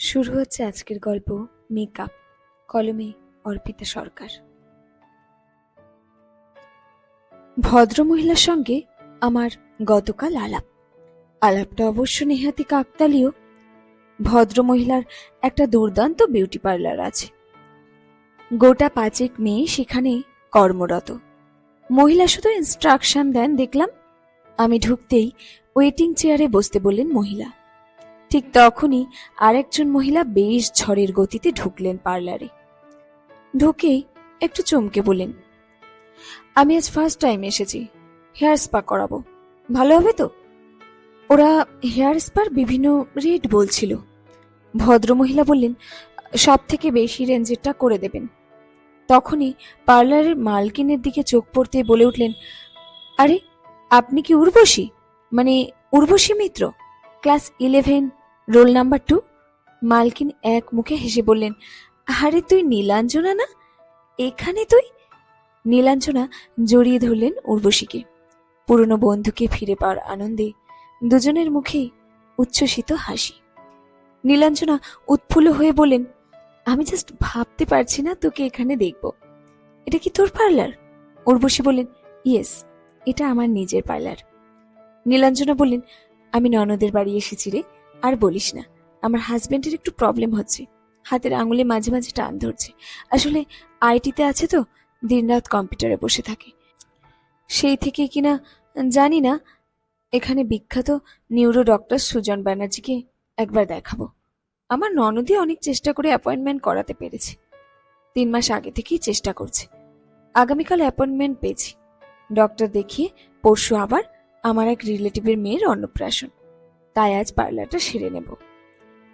শুরু হচ্ছে আজকের গল্প মেকআপ, কলমে অর্পিতা সরকার। ভদ্রমহিলার সঙ্গে আমার গতকাল আলাপ। আলাপটা অবশ্য নেহাতি কাকতালীয়। ভদ্রমহিলার একটা দুর্দান্ত বিউটি পার্লার আছে। গোটা পাঁচেক মেয়ে সেখানে কর্মরত। মহিলা শুধু ইনস্ট্রাকশন দেন, দেখলাম আমি ঢুকতেই ওয়েটিং চেয়ারে বসতে বললেন মহিলা। ঠিক তখনই আরেকজন মহিলা বেশ ঝড়ের গতিতে ঢুকলেন পার্লারে। ঢুকেই একটু চমকে বললেন, আমি আজ ফার্স্ট টাইম এসেছি হেয়ার স্পা করাবো। ভালো হবে তো? ওরা হেয়ার স্পার বিভিন্ন রেট বলছিল। ভদ্রমহিলা বললেন সব থেকে বেশি রেঞ্জেরটা করে দেবেন। তখনই পার্লারের মালকিনের দিকে চোখ পড়তে বলে উঠলেন, আরে, আপনি কি উর্বশী? মানে Urvashi Mitra? Class eleven roll number two? মালকিন এক মুখে হেসে বললেন, আরে তুই নীলাঞ্জনা না? এখানে তুই? নীলাঞ্জনা জড়িয়ে ধরলেন উর্বশীকে। পুরনো বন্ধুকে ফিরে পাওয়ার আনন্দে দুজনের মুখেই উচ্ছ্বসিত হাসি। নীলাঞ্জনা উৎফুল্ল হয়ে বলেন আমি জাস্ট ভাবতে পারছি না তোকে এখানে দেখব। এটা কি তোর পার্লার? উর্বশী বললেন ইয়েস এটা আমার নিজের পার্লার। নীলাঞ্জনা বললেন, আমি ননদের বাড়ি এসেছি রে আর বলিস না, আমার হাজবেন্ডের একটু প্রবলেম হচ্ছে। হাতের আঙুলে মাঝে মাঝে টান ধরছে। আসলে আইটিতে আছে তো, দিনরাত কম্পিউটারে বসে থাকে। সেই থেকে কিনা জানি না, এখানে বিখ্যাত নিউরো ডক্টর সুজন ব্যানার্জিকে একবার দেখাবো। আমার ননদি অনেক চেষ্টা করে অ্যাপয়েন্টমেন্ট করাতে পেরেছে। তিন মাস আগে থেকেই চেষ্টা করছে। আগামীকাল অ্যাপয়েন্টমেন্ট পেয়েছি। ডক্টর দেখিয়ে, পরশু আবার আমার এক রিলেটিভের মেয়ের অন্নপ্রাশন। তাই আজ পার্লারটা সেরে নেব।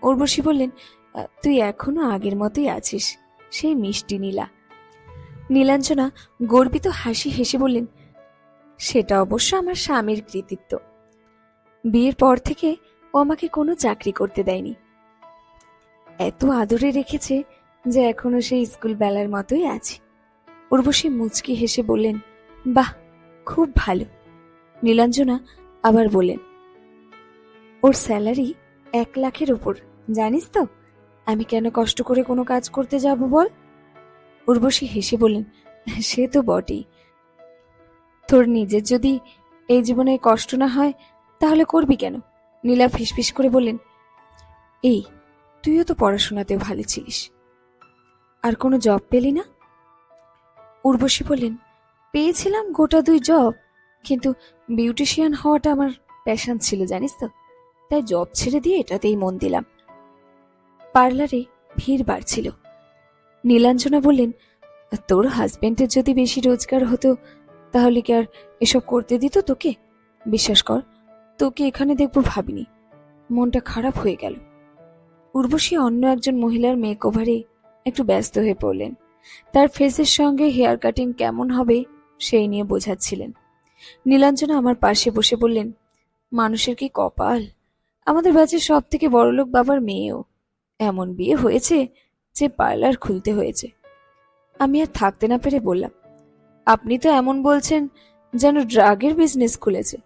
উর্বশী বললেন তুই এখনও আগের মতোই আছিস। সেই মিষ্টি নীলা। নীলাঞ্জনা গর্বিত হাসি হেসে বললেন, সেটা অবশ্য আমার স্বামীর কৃতিত্ব। বিয়ের পর থেকে ও আমাকে কোনো চাকরি করতে দেয়নি। এত আদরে রেখেছে যে এখনও সেই স্কুল বেলার মতোই আছে। উর্বশী মুচকি হেসে বললেন, বাহ, খুব ভালো। নীলাঞ্জনা আবার বললেন ওর স্যালারি এক লাখের ওপর জানিস তো? আমি কেন কষ্ট করে কোনো কাজ করতে যাব বল? উর্বশী হেসে বললেন, সে তো বটেই। তোর নিজের যদি এই জীবনে কষ্ট না হয়, তাহলে করবি কেন? নীলা ফিসফিস করে বললেন, এই, তুইও তো পড়াশোনাতেও ভালো ছিলিস। আর কোনো জব পেলি না? উর্বশী বললেন, পেয়েছিলাম গোটা দুই জব কিন্তু বিউটিশিয়ান হওয়াটা আমার প্যাশন ছিল, জানিস তো? তাই জব ছেড়ে দিয়ে এটাতেই মন দিলাম। পার্লারে ভিড় বাড়ছিল। নীলাঞ্জনা বললেন, তোর হাজবেন্ডের যদি বেশি রোজগার হতো, তাহলে কি আর এসব করতে দিত তোকে? বিশ্বাস কর, তোকে এখানে দেখব ভাবিনি। মনটা খারাপ হয়ে গেল। উর্বশী অন্য একজন মহিলার মেক ওভারে একটু ব্যস্ত হয়ে পড়লেন। তার ফেসের সঙ্গে হেয়ার কাটিং কেমন হবে সেই নিয়ে বোঝাচ্ছিলেন। নীলাঞ্জনা আমার পাশে বসে বললেন, মানুষের কি কপাল? আমাদের ব্যাচের সব থেকে বড়লোক বাবার মেয়েও। এমন বিয়ে হয়েছে যে পার্লার খুলতে হয়েছে। আমি আর থাকতে না পেরে বললাম, আপনি তো এমন বলছেন যেন ড্রাগের বিজনেস খুলেছে।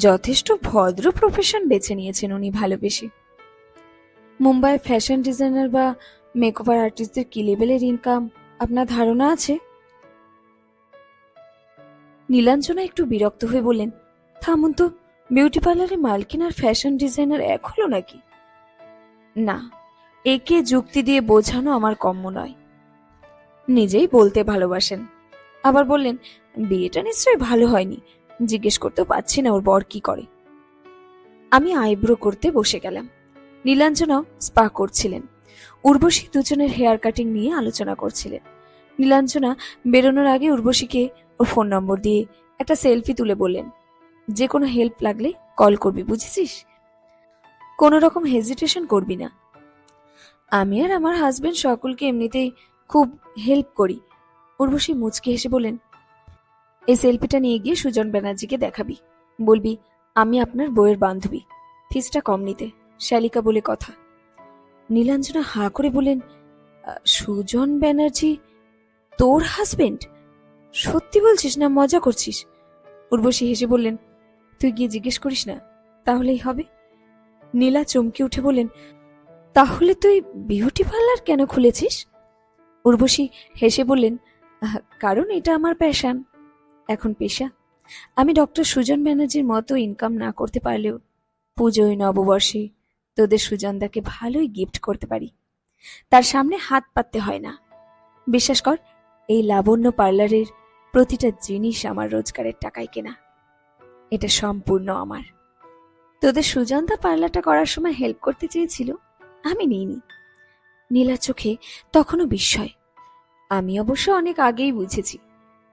যথেষ্ট ভদ্র প্রফেশন বেছে নিয়েছেন উনি ভালোবেসে। মুম্বাই ফ্যাশন ডিজাইনার বা মেকওভার আর্টিস্টদের কি লেভেলের ইনকাম আপনার ধারণা আছে? নীলাঞ্জনা একটু বিরক্ত হয়ে বললেন, থামুন তো বিউটি পার্লারে মালকিন আর ফ্যাশন ডিজাইনার এক হলো নাকি? না, একে যুক্তি দিয়ে বোঝানো আমার কম্য নয়। নিজেই বলতে ভালোবাসেন। আবার বললেন, বিয়েটা নিশ্চয়ই ভালো হয়নি। জিজ্ঞেস করতেও পাচ্ছি না ওর বর কি করে। আমি আইব্রো করতে বসে গেলাম। নীলাঞ্জনাও স্পা করছিলেন। উর্বশী দুজনের হেয়ার কাটিং নিয়ে আলোচনা করছিলেন। নীলাঞ্জনা বেরোনোর আগে উর্বশীকে ওর ফোন নম্বর দিয়ে একটা সেলফি তুলে বললেন যে কোনো হেল্প লাগলে কল করবি, বুঝেছিস? কোনো রকম হেজিটেশন করবি না। আমি আর আমার হাজবেন্ড সকলকে এমনিতেই খুব হেল্প করি। উর্বশী মুচকি হেসে বললেন, এই সেলফিটা নিয়ে গিয়ে সুজন ব্যানার্জিকে দেখাবি। বলবি, আমি আপনার বইয়ের বান্ধবী। ফিসটা কম নিতে। শালিকা বলে কথা। নীলাঞ্জনা হা করে বলেন সুজন ব্যানার্জি, তোর হাজবেন্ড সত্যি বলছিস না, মজা করছিস? উর্বশী হেসে বললেন তুই গিয়ে জিজ্ঞেস করিস না, তাহলেই হবে। নীলা চমকে উঠে বললেন, তাহলে তুই বিউটি পার্লার কেন খুলেছিস? উর্বশী হেসে বললেন কারণ এটা আমার প্যাশন। এখন পেশা। আমি ডক্টর সুজন ব্যানার্জির মতো ইনকাম না করতে পারলেও পুজোয়, নববর্ষে তোদের সুজনদাকে ভালোই গিফট করতে পারি। তার সামনে হাত পাততে হয় না। বিশ্বাস কর, এই লাবণ্য পার্লারের প্রতিটা জিনিস আমার রোজগারের টাকায় কেনা। এটা সম্পূর্ণ আমার। তোদের সুজনদা পার্লারটা করার সময় হেল্প করতে চেয়েছিল? আমি নিইনি। নীলা চোখে তখনও বিস্ময়। আমি অবশ্য অনেক আগেই বুঝেছি।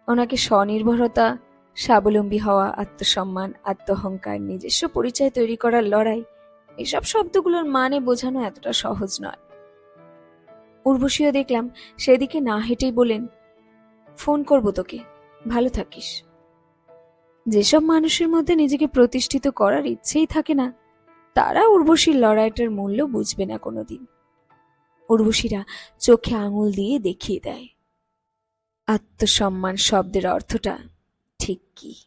ওনাকে স্বনির্ভরতা, স্বাবলম্বী হওয়া, আত্মসম্মান, আত্মহংকার, নিজস্ব পরিচয় তৈরি করার লড়াই, এসব শব্দগুলোর মানে বোঝানো এতটা সহজ নয়। উর্বশীও দেখলাম সেদিকে না হেঁটেই বলেন ফোন করব তোকে। ভালো থাকিস। যেসব মানুষের মধ্যে নিজেকে প্রতিষ্ঠিত করার ইচ্ছেই থাকে না, তারা উর্বশীর লড়াইটার মূল্য বুঝবে না কোনোদিন। উর্বশীরা চোখে আঙুল দিয়ে দেখিয়ে দেয়। আত্মসম্মান শব্দের অর্থটা ঠিক কি?